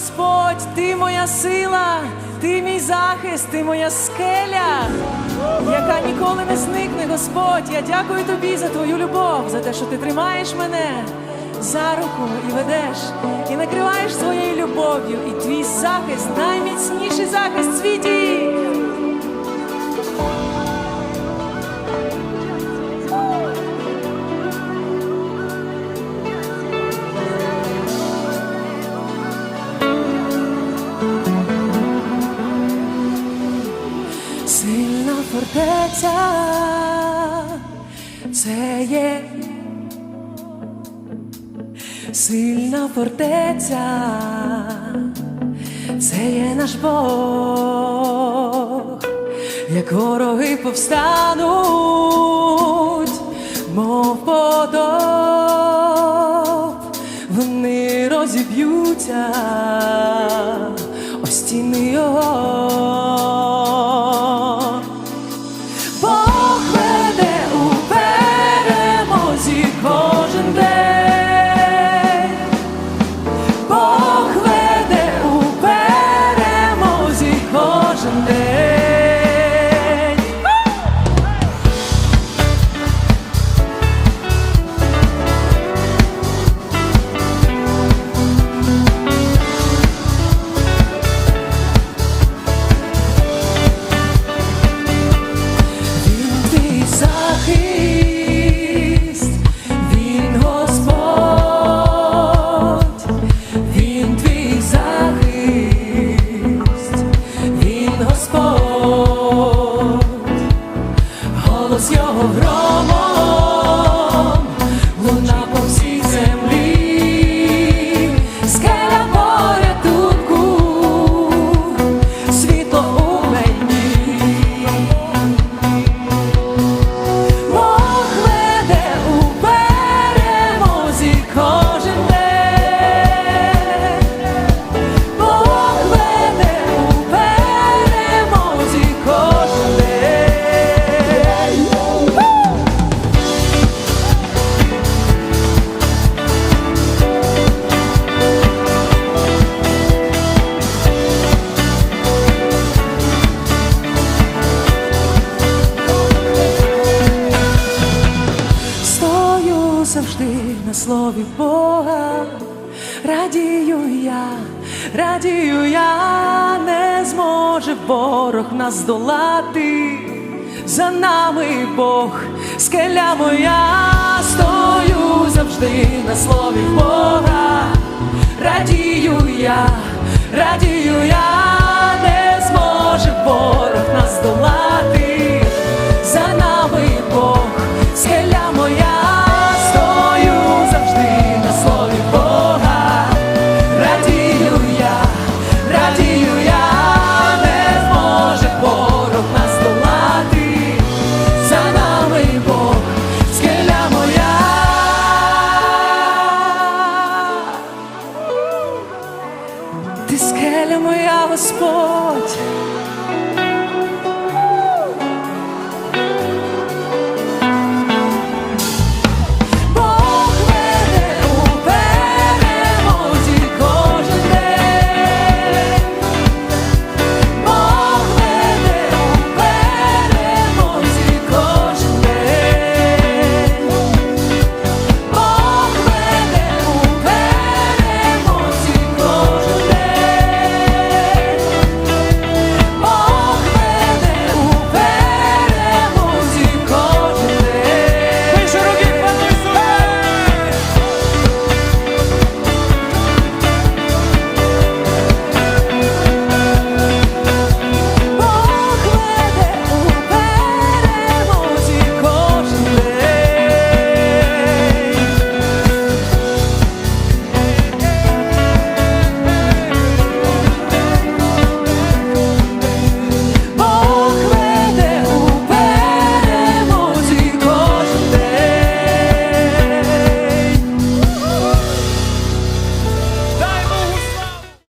Господь, ти моя сила, ти мій захист, ти моя скеля, яка ніколи не зникне, Господь. Я дякую тобі за твою любов, за те, що ти тримаєш мене за руку і ведеш, і накриваєш своєю любов'ю, і твій захист найміцніший захист фортеця, це є сильна фортеця, це є наш Бог, як вороги повстануть, мов потоп, вони розіб'ються, о стіни його. Завжди на слові Бога, радію я, радію я, не зможе ворог нас здолати. За нами Бог, скеля моя, стою завжди на слові Бога, радію я, радію Ти скеля моя, Господь.